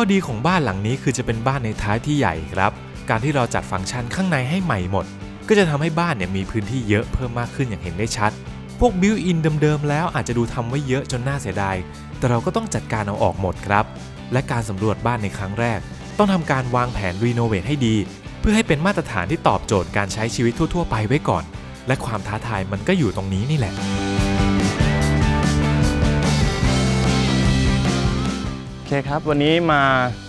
อดีของบ้านหลังนี้คือจะเป็นบ้านในท้ายที่ใหญ่ครับ การที่เราจัดฟังก์ชันข้างในให้ใหม่หมด ก็จะทำให้บ้านเนี่ยมีพื้นที่เยอะเพิ่มมากขึ้นอย่างเห็นได้ชัด พวกบิวอินเดิมๆแล้วอาจจะดูทำไว้เยอะจนน่าเสียดาย แต่เราก็ต้องจัดการเอาออกหมดครับ และการสำรวจบ้านในครั้งแรก ต้องทำการวางแผนรีโนเวทให้ดี เพื่อให้เป็นมาตรฐานที่ตอบโจทย์การใช้ชีวิตทั่ว ๆ ไปไว้ก่อน และความท้าทายมันก็อยู่ตรงนี้นี่แหละ คครับ วันนี้มา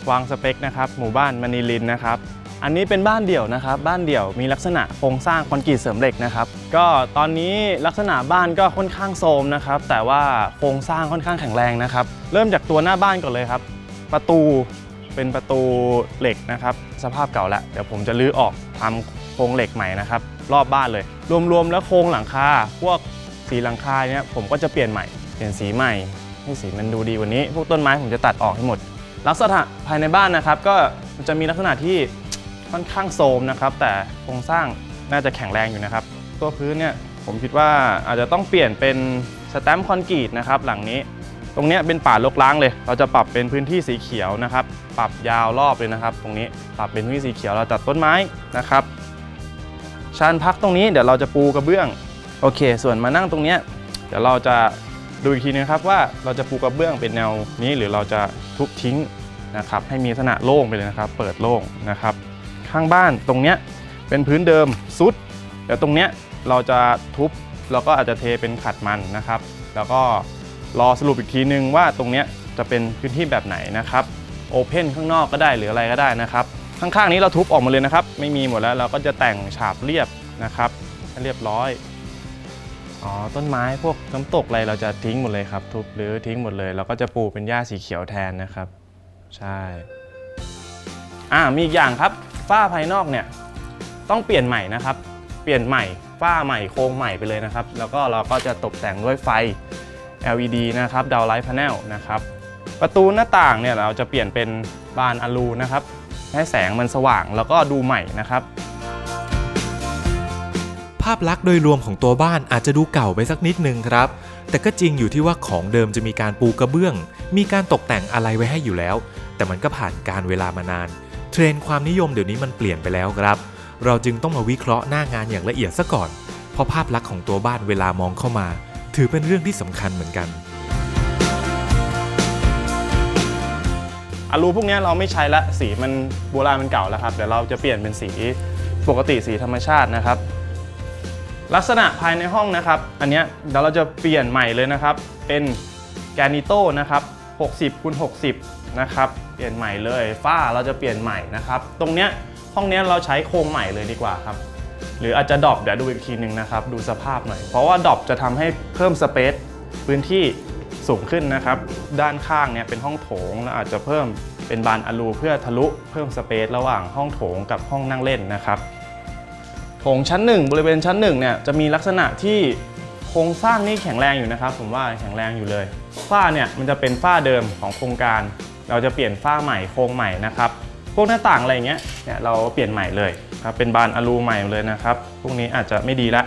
วางสเปคนะครับ หมู่บ้านมณีลินนะครับ อันนี้เป็นบ้านเดี่ยวนะครับ บ้านเดี่ยวมีลักษณะโครงสร้างคอนกรีตเสริมเหล็กนะครับ ก็ตอนนี้ลักษณะบ้านก็ค่อนข้างโทรมนะครับ แต่ว่าโครงสร้างค่อนข้างแข็งแรงนะครับ เริ่มจากตัวหน้าบ้านก่อนเลยครับ ประตูเป็นประตูเหล็กนะครับ สภาพเก่าแล้วเดี๋ยวผมจะรื้อออกทำโครงเหล็กใหม่นะครับ รอบบ้านเลย รวมๆแล้วโครงหลังคาพวกสีหลังคาเนี่ยผมก็จะเปลี่ยนใหม่ เปลี่ยนสีใหม่ ให้สีมันดูดีกว่านี้ พวกต้นไม้ผมจะตัดออกให้หมด ลักษณะภายในบ้านนะครับ ก็จะมีลักษณะที่ค่อนข้างโทมนะครับ แต่โครงสร้างน่าจะแข็งแรงอยู่นะครับ ตัวพื้นเนี่ยผมคิดว่าอาจจะต้องเปลี่ยนเป็นสแตมป์คอนกรีตนะครับ หลังนี้ ตรงนี้เป็นป่ารกร้างเลย เราจะปรับเป็นพื้นที่สีเขียวนะครับ ปรับยาวรอบเลยนะครับ ตรงนี้ปรับเป็นพื้นที่สีเขียวเราตัดต้นไม้นะครับชานพักตรงนี้เดี๋ยวเราจะปูกระเบื้องโอเค ส่วนมานั่งตรงนี้เดี๋ยวเราจะ ดูอีกทีนึงครับว่าเราจะปูกระเบื้องเป็นแนวนี้หรือเราจะทุบทิ้งนะครับให้มีลักษณะโล่งไปเลยนะครับ เปิดโล่งนะครับ ข้างบ้านตรงเนี้ยเป็นพื้นเดิมซุดเดี๋ยวตรงเนี้ยเราจะทุบแล้วก็อาจจะเทเป็นขัดมันนะครับ แล้วก็รอสรุปอีกทีนึงว่าตรงเนี้ยจะเป็นพื้นที่แบบไหนนะครับโอเพนข้างนอกก็ได้หรืออะไรก็ได้นะครับ ข้างๆนี้เราทุบออกมาเลยนะครับ ไม่มีหมดแล้วเราก็จะแต่งฉาบเรียบนะครับให้เรียบร้อย อ๋อต้นไม้พวกน้ำตกอะไรเราจะทิ้งหมดเลยครับ ทุบหรือทิ้งหมดเลย เราก็จะปลูกเป็นหญ้าสีเขียวแทนนะครับ ใช่อ่ามีอีกอย่างครับฝ้าภายนอกเนี่ยต้องเปลี่ยนใหม่นะครับ เปลี่ยนใหม่ฝ้าใหม่โครงใหม่ไปเลยนะครับ แล้วก็เราก็จะตกแต่งด้วยไฟ LED นะครับดาวไลท์พาเนลนะครับ ประตูหน้าต่างเนี่ยเราจะเปลี่ยนเป็นบานอะลูนะครับให้แสงมันสว่างแล้วก็ดูใหม่นะครับ ภาพลักษณ์โดยรวมของตัวบ้านอาจจะดูเก่าไปสักนิดนึงครับ แต่ก็จริงอยู่ที่ว่าของเดิมจะมีการปูกระเบื้อง มีการตกแต่งอะไรไว้ให้อยู่แล้ว แต่มันก็ผ่านการเวลามานาน เทรนด์ความนิยมเดี๋ยวนี้มันเปลี่ยนไปแล้วครับ เราจึงต้องมาวิเคราะห์หน้างานอย่างละเอียดซะก่อน เพราะภาพลักษณ์ของตัวบ้านเวลามองเข้ามา ถือเป็นเรื่องที่สำคัญเหมือนกันอลูพวกนี้เราไม่ใช้ละสีมันโบราณมันเก่าแล้วครับเดี๋ยวเราจะเปลี่ยนเป็นสีปกติสีธรรมชาตินะครับ ลักษณะภายในห้องนะครับ อันนี้เดี๋ยวเราจะเปลี่ยนใหม่เลยนะครับ เป็นแกนิโต้นะครับ60คูณ60นะครับ เปลี่ยนใหม่เลยฝ้าเราจะเปลี่ยนใหม่นะครับ ตรงเนี้ยห้องเนี้ยเราใช้โครงใหม่เลยดีกว่าครับ หรืออาจจะดรอปเดี๋ยวดูอีกทีหนึ่งนะครับ ดูสภาพหน่อย เพราะว่าดรอปจะทำให้เพิ่มสเปซพื้นที่สูงขึ้นนะครับ ด้านข้างเนี่ยเป็นห้องโถงแล้วอาจจะเพิ่มเป็นบานอะลูเพื่อทะลุเพิ่มสเปซระหว่างห้องโถงกับห้องนั่งเล่นนะครับ โถงชั้น 1 บริเวณชั้น1เนี่ยจะมีลักษณะที่โครงสร้างนี่แข็งแรงอยู่นะครับ ผมว่าแข็งแรงอยู่เลยฝ้าเนี่ยมันจะเป็นฝ้าเดิมของโครงการ เราจะเปลี่ยนฝ้าใหม่โครงใหม่นะครับพวกหน้าต่างอะไรเงี้ยเนี่ยเราเปลี่ยนใหม่เลยครับเป็นบานอะลูใหม่เลยนะครับพวกนี้อาจจะไม่ดีละ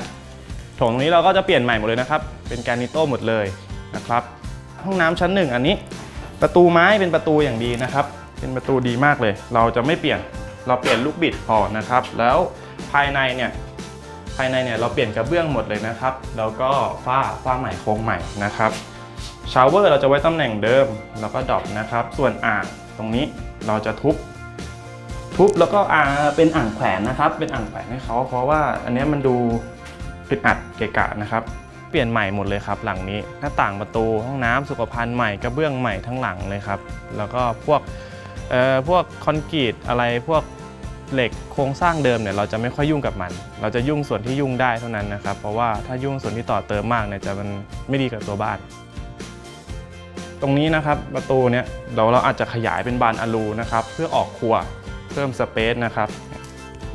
โถงตรงนี้เราก็จะเปลี่ยนใหม่หมดเลยนะครับ เป็นแกรนิโต้หมดเลยนะครับ ห้องน้ำชั้นหนึ่งอันนี้ ประตูไม้เป็นประตูอย่างดีนะครับ เป็นประตูดีมากเลย เราจะไม่เปลี่ยนเราเปลี่ยนลูกบิดพอนะครับ แล้ว ภายในเนี่ยภายในเนี่ยเราเปลี่ยนกระเบื้องหมดเลยนะครับ แล้วก็ฝ้าฝ้าใหม่โครงใหม่นะครับชาวเวอร์เราจะไว้ตำแหน่งเดิมแล้วก็ดรอปนะครับ ส่วนอ่างตรงนี้เราจะทุบ ทุบแล้วก็อ่าเป็นอ่างแขวนนะครับ เป็นอ่างแขวนให้เขาเพราะว่าอันนี้มันดูอึดอัดเกะกะนะครับ เปลี่ยนใหม่หมดเลยครับ หลังนี้หน้าต่างประตูห้องน้ำสุขภัณฑ์ใหม่กระเบื้องใหม่ทั้งหลังเลยครับ แล้วก็พวกเอ่อพวกคอนกรีตอะไรพวก เหล็กโครงสร้างเดิมเนี่ยเราจะไม่ค่อยยุ่งกับมัน เราจะยุ่งส่วนที่ยุ่งได้เท่านั้นนะครับ เพราะว่าถ้ายุ่งส่วนที่ต่อเติมมากเนี่ยจะมันไม่ดีกับตัวบ้าน ตรงนี้นะครับประตูเนี่ยเราเราอาจจะขยายเป็นบานอลูนะครับเพื่อออกครัวเพิ่มสเปซนะครับ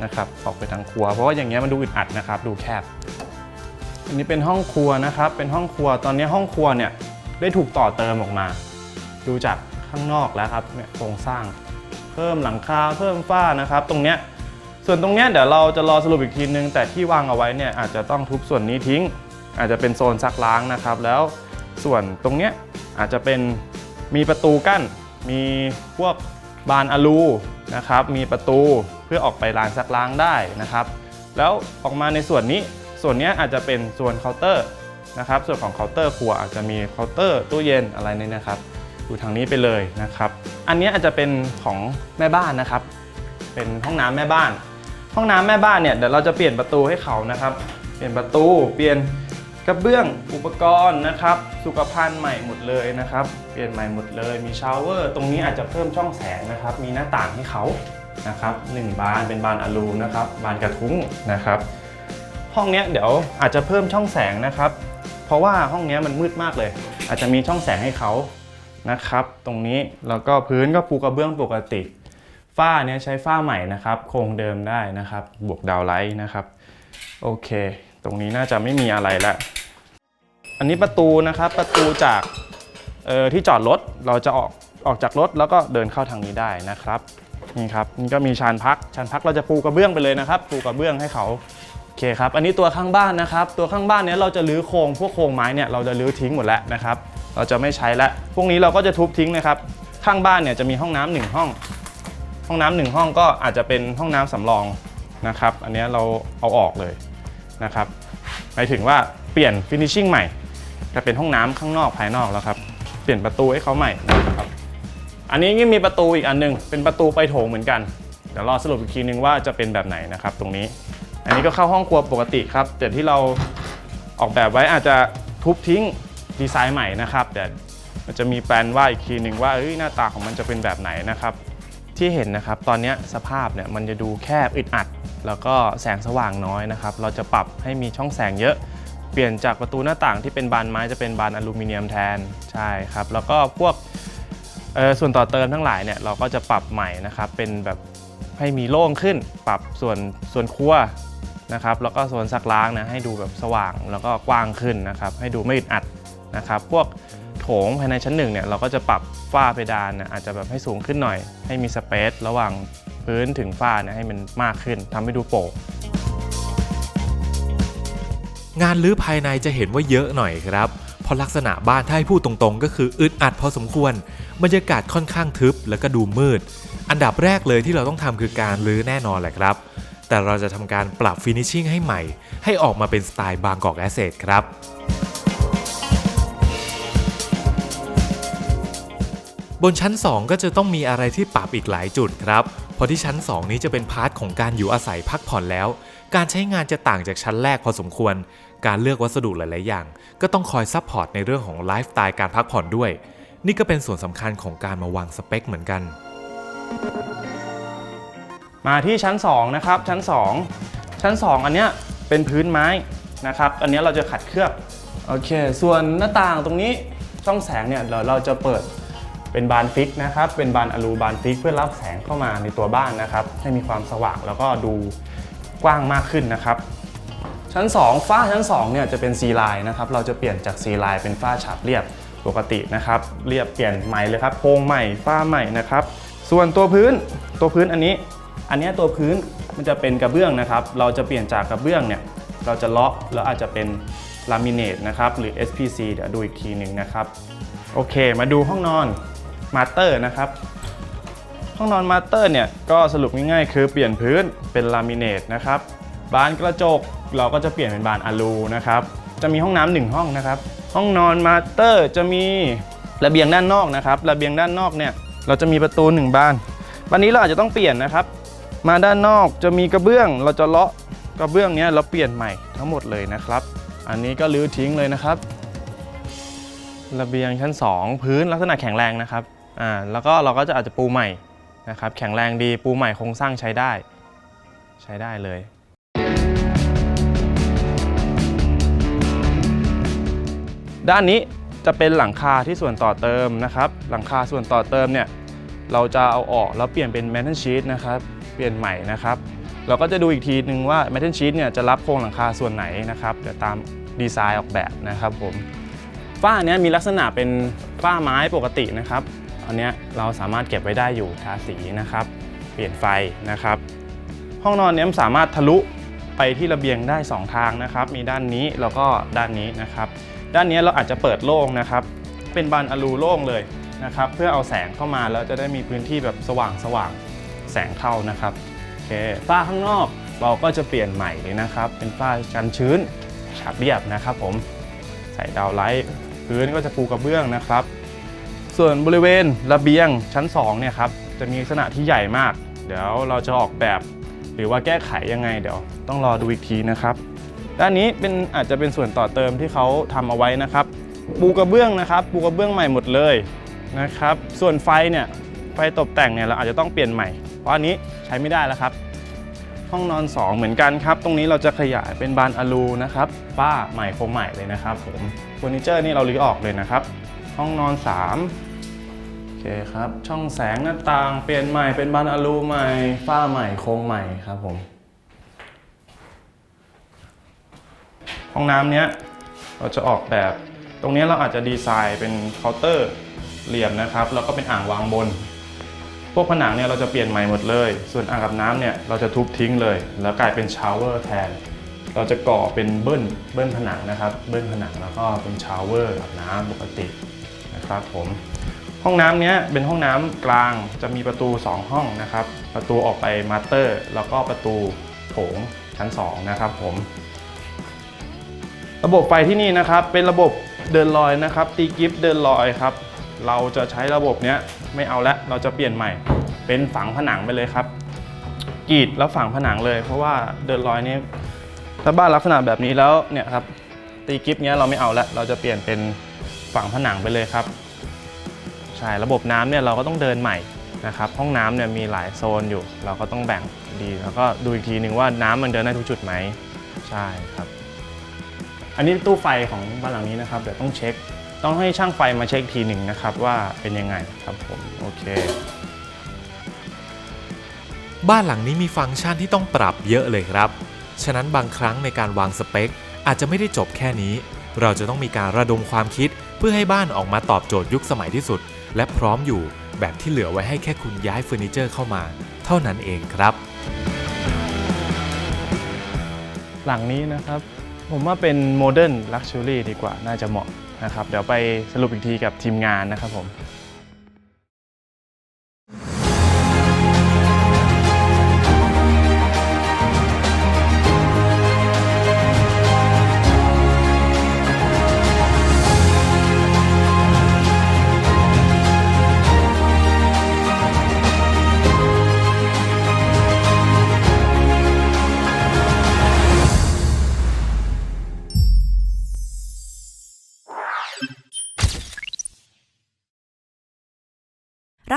นะครับออกไปทางครัว เพราะว่าอย่างเงี้ยมันดูอึดอัดนะครับ ดูแคบ อันนี้เป็นห้องครัวนะครับ เป็นห้องครัวตอนนี้ห้องครัวเนี่ยได้ถูกต่อเติมออกมา ดูจากข้างนอกแล้วครับเนี่ยโครงสร้าง เพิ่มหลังคาเพิ่มฝ้านะครับตรงเนี้ยส่วนตรงเนี้ยเดี๋ยวเราจะรอสรุปอีกทีนึง แต่ที่วางเอาไว้เนี่ยอาจจะต้องทุบส่วนนี้ทิ้ง อาจจะเป็นโซนซักล้างนะครับ แล้วส่วนตรงเนี้ยอาจจะเป็นมีประตูกั้น มีพวกบานอลูนะครับมีประตูเพื่อออกไปลานซักล้างได้นะครับ แล้วออกมาในส่วนนี้ส่วนเนี้ยอาจจะเป็นส่วนเคาน์เตอร์นะครับส่วนของเคาน์เตอร์ครัวอาจจะมีเคาน์เตอร์ตู้เย็นอะไรนี่นะครับ อยู่ทางนี้ไปเลยนะครับ อันนี้อาจจะเป็นของแม่บ้านนะครับ เป็นห้องน้ำแม่บ้าน ห้องน้ำแม่บ้านเนี่ยเดี๋ยวเราจะเปลี่ยนประตูให้เขานะครับ เปลี่ยนประตูเปลี่ยนกระเบื้องอุปกรณ์นะครับ สุขภัณฑ์ใหม่หมดเลยนะครับ เปลี่ยนใหม่หมดเลย มีชาวเวอร์ ตรงนี้อาจจะเพิ่มช่องแสงนะครับ มีหน้าต่างให้เขานะครับหนึ่งบานเป็นบานอลูนะครับ บานกระทุ้งนะครับ ห้องนี้เดี๋ยวอาจจะเพิ่มช่องแสงนะครับ เพราะว่าห้องนี้มันมืดมากเลย อาจจะมีช่องแสงให้เขา นะครับ ตรงนี้แล้วก็พื้นก็ปูกระเบื้องปกติ ฝ้าเนี้ยใช้ฝ้าใหม่นะครับ โครงเดิมได้นะครับ บวกดาวไลท์นะครับ โอเค ตรงนี้น่าจะไม่มีอะไรละอันนี้ประตูนะครับประตูจากเอ่อที่จอดรถเราจะออกออกจากรถแล้วก็เดินเข้าทางนี้ได้นะครับนี่ครับนี่ก็มีชานพักชานพักเราจะปูกระเบื้องไปเลยนะครับปูกระเบื้องให้เขาโอเคครับ อันนี้ตัวข้างบ้านนะครับ ตัวข้างบ้านเนี้ยเราจะรื้อโครงพวกโครงไม้เนี่ยเราจะรื้อทิ้งหมดแล้วนะครับ เราจะไม่ใช้แล้วพวกนี้เราก็จะทุบทิ้งนะครับ ข้างบ้านเนี่ยจะมีห้องน้ำหนึ่งห้อง ห้องน้ำหนึ่งห้องก็อาจจะเป็นห้องน้ำสำรองนะครับ อันนี้เราเอาออกเลยนะครับหมายถึงว่าเปลี่ยนฟินิชชิ่งใหม่จะเป็นห้องน้ำข้างนอกภายนอกแล้วครับ เปลี่ยนประตูให้เขาใหม่นะครับ อันนี้ยังมีประตูอีกอันหนึง เป็นประตูไปโถงเหมือนกัน เดี๋ยวรอสรุปอีกทีนึงว่าจะเป็นแบบไหนนะครับ ตรงนี้ อันนี้ก็เข้าห้องครัวปกติครับ แต่ที่เราออกแบบไว้อาจจะทุบทิ้ง ดีไซน์ใหม่นะครับแต่มันจะมีแปลนว่าอีกทีหนึ่งว่าเอ้ยหน้าตาของมันจะเป็นแบบไหนนะครับ ที่เห็นนะครับตอนนี้สภาพเนี่ยมันจะดูแคบอึดอัด แล้วก็แสงสว่างน้อยนะครับ เราจะปรับให้มีช่องแสงเยอะเปลี่ยนจากประตูหน้าต่างที่เป็นบานไม้จะเป็นบานอลูมิเนียมแทนใช่ครับ แล้วก็พวกส่วนต่อเติมทั้งหลายเนี่ยเราก็จะปรับใหม่นะครับ เป็นแบบให้มีโล่งขึ้น ปรับส่วนส่วนครัวนะครับ แล้วก็ส่วนซักล้างนะให้ดูแบบสว่างแล้วก็กว้างขึ้นนะครับ ให้ดูไม่อึดอัด นะครับ พวกโถงภายในชั้นหนึ่งเนี่ยเราก็จะปรับฝ้าเพดานนะอาจจะแบบให้สูงขึ้นหน่อย ให้มีสเปซระหว่างพื้นถึงฝ้าเนี่ยให้มันมากขึ้นทำให้ดูโปร่งงานรื้อภายในจะเห็นว่าเยอะหน่อยครับเพราะลักษณะบ้านถ้าให้พูดตรงๆ ก็คืออึดอัดพอสมควร บรรยากาศค่อนข้างทึบแล้วก็ดูมืด อันดับแรกเลยที่เราต้องทำคือการรื้อแน่นอนแหละครับ แต่เราจะทำการปรับฟินิชชิ่งให้ใหม่ ให้ออกมาเป็นสไตล์บางกอกแอสเซทครับ บนชั้น 2 ก็จะต้องมีอะไรที่ปรับอีกหลายจุดครับเพราะที่ชั้น 2 นี้จะเป็นพาร์ทของการอยู่อาศัยพักผ่อนแล้ว การใช้งานจะต่างจากชั้นแรกพอสมควร การเลือกวัสดุหลาย ๆ อย่าง ก็ต้องคอยซัพพอร์ตในเรื่องของไลฟ์สไตล์การพักผ่อนด้วย นี่ก็เป็นส่วนสำคัญของการมาวางสเปคเหมือนกัน มาที่ชั้น2นะครับชั้น 2 ชั้น 2 อันเนี้ยเป็นพื้นไม้นะครับอันเนี้ยเราจะขัดเคลือบโอเค ส่วนหน้าต่างตรงนี้ช่องแสงเนี่ยเราเราจะเปิด เป็นบานฟิกนะครับ เป็นบานอลูบานฟิกเพื่อรับแสงเข้ามาในตัวบ้านนะครับ ให้มีความสว่างแล้วก็ดูกว้างมากขึ้นนะครับ ชั้น 2 ฝ้าชั้น2เนี่ยจะเป็นซีไลน์นะครับ เราจะเปลี่ยนจากซีไลน์เป็นฝ้าฉาบเรียบปกตินะครับ เรียบเปลี่ยนใหม่เลยครับ โครงใหม่ฝ้าใหม่นะครับ ส่วนตัวพื้นตัวพื้นอันนี้ อันนี้ตัวพื้นมันจะเป็นกระเบื้องนะครับ เราจะเปลี่ยนจากกระเบื้องเนี่ยเราจะเลาะแล้วอาจจะเป็นลามิเนตนะครับหรือ SPC เดี๋ยวดูอีกทีหนึ่งนะครับ โอเค มาดูห้องนอน มาสเตอร์นะครับ ห้องนอนมาสเตอร์เนี่ยก็สรุปง่ายๆ คือเปลี่ยนพื้นเป็นลามิเนตนะครับ บานกระจกเราก็จะเปลี่ยนเป็นบานอะลูนะครับ จะมีห้องน้ำหนึ่งห้องนะครับ ห้องนอนมาสเตอร์จะมีระเบียงด้านนอกนะครับ ระเบียงด้านนอกเนี่ยเราจะมีประตูหนึ่งบาน วันนี้เราอาจจะต้องเปลี่ยนนะครับ มาด้านนอกจะมีกระเบื้อง เราจะเลาะกระเบื้องเนี้ยเราเปลี่ยนใหม่ทั้งหมดเลยนะครับ อันนี้ก็รื้อทิ้งเลยนะครับ ระเบียงชั้น 2 พื้นลักษณะแข็งแรงนะครับ อ่าแล้วก็เราก็จะอาจจะปูใหม่นะครับแข็งแรงดีปูใหม่โครงสร้างใช้ได้ ใช้ได้เลย ด้านนี้จะเป็นหลังคาที่ส่วนต่อเติมนะครับ หลังคาส่วนต่อเติมเนี่ยเราจะเอาออกแล้วเปลี่ยนเป็น metal sheet นะครับเปลี่ยนใหม่นะครับ เราก็จะดูอีกทีนึงว่า metal sheet เนี่ยจะรับโครงหลังคาส่วนไหนนะครับเดี๋ยวตามดีไซน์ออกแบบนะครับผมฝ้าเนี้ยมีลักษณะเป็นฝ้าไม้ปกตินะครับ อันเนี้เราสามารถเก็บไว้ได้อยู่ทาสีนะครับ เปลี่ยนไฟนะครับ ห้องนอนเนี้ยสามารถทะลุไปที่ระเบียงได้ 2 ทางนะครับ มีด้านนี้แล้วก็ด้านนี้นะครับ ด้านนี้เราอาจจะเปิดโล่งนะครับ เป็นบานอลูโล่งเลยนะครับ เพื่อเอาแสงเข้ามาแล้วจะได้มีพื้นที่แบบสว่างสว่างๆแสงเข้านะครับโอเคฝ้าข้างนอกเราก็จะเปลี่ยนใหม่เลยนะครับ เป็นฝ้ากันชื้นฉาบเรียบนะครับผมใส่ดาวไลท์พื้นก็จะปูกระเบื้องนะครับ ส่วนบริเวณระเบียงชั้น2เนี่ยครับจะมีลักษณะที่ใหญ่มาก เดี๋ยวเราจะออกแบบหรือว่าแก้ไขยังไงเดี๋ยวต้องรอดูอีกทีนะครับ ด้านนี้เป็นอาจจะเป็นส่วนต่อเติมที่เขาทำเอาไว้นะครับ ปูกระเบื้องนะครับ ปูกระเบื้องใหม่หมดเลยนะครับ ส่วนไฟเนี่ยไฟตกแต่งเนี่ยเราอาจจะต้องเปลี่ยนใหม่ เพราะอันนี้ใช้ไม่ได้แล้วครับ ห้องนอน 2 เหมือนกันครับ ตรงนี้เราจะขยายเป็นบานอะลูนะครับฝ้าใหม่โครงใหม่เลยนะครับผมเฟอร์นิเจอร์นี่เราลื้อออกเลยนะครับ ห้องนอน 3 เคครับ ช่องแสงหน้าต่างเปลี่ยนใหม่เป็นบานอลูใหม่ ฝ้าใหม่โครงใหม่ครับผม ห้องน้ำเนี้ยเราจะออกแบบ ตรงนี้เราอาจจะดีไซน์เป็นเคาน์เตอร์เหลี่ยมนะครับ แล้วก็เป็นอ่างวางบน พวกผนังเนี่ยเราจะเปลี่ยนใหม่หมดเลย ส่วนอ่างอาบน้ำเนี่ยเราจะทุบทิ้งเลย แล้วกลายเป็นชาวเวอร์แทน เราจะก่อเป็นเบิ้ลเบิ้ลผนังนะครับ เบิ้ลผนังแล้วก็เป็นชาวเวอร์อาบน้ำปกตินะครับผม ห้องน้ำเนี้ยเป็นห้องน้ำกลางจะมีประตู 2 ห้องนะครับ ประตูออกไปมาสเตอร์ แล้วก็ประตูโถงชั้น 2 นะครับผม ระบบไฟที่นี่นะครับเป็นระบบเดินลอยนะครับ ตีกิฟต์เดินลอยครับ เราจะใช้ระบบเนี้ยไม่เอาละเราจะเปลี่ยนใหม่ เป็นฝังผนังไปเลยครับกรีดแล้วฝังผนังเลย เพราะว่าเดินลอยนี้ถ้าบ้านลักษณะแบบนี้แล้วเนี่ยครับตีกิฟต์เนี้ยเราไม่เอาละเราจะเปลี่ยนเป็นฝังผนังไปเลยครับ ใช่ระบบน้ำเนี่ยเราก็ต้องเดินใหม่นะครับห้องน้ำเนี่ยมีหลายโซนอยู่ เราก็ต้องแบ่งดีแล้วก็ดูอีกทีหนึ่งว่าน้ำมันเดินได้ทุกจุดไหมใช่ครับ อันนี้ตู้ไฟของบ้านหลังนี้นะครับเดี๋ยวต้องเช็ค ต้องให้ช่างไฟมาเช็คทีหนึ่งนะครับว่าเป็นยังไงครับผมโอเค บ้านหลังนี้มีฟังก์ชันที่ต้องปรับเยอะเลยครับ ฉะนั้นบางครั้งในการวางสเปค อาจจะไม่ได้จบแค่นี้ เราจะต้องมีการระดมความคิดเพื่อให้บ้านออกมาตอบโจทย์ยุคสมัยที่สุด และพร้อมอยู่แบบที่เหลือไว้ให้แค่คุณย้ายเฟอร์นิเจอร์เข้ามา เท่านั้นเองครับ หลังนี้นะครับ ผมว่าเป็นโมเดิร์นลักชัวรี่ดีกว่าน่าจะเหมาะนะครับ เดี๋ยวไปสรุปอีกทีกับทีมงานนะครับผม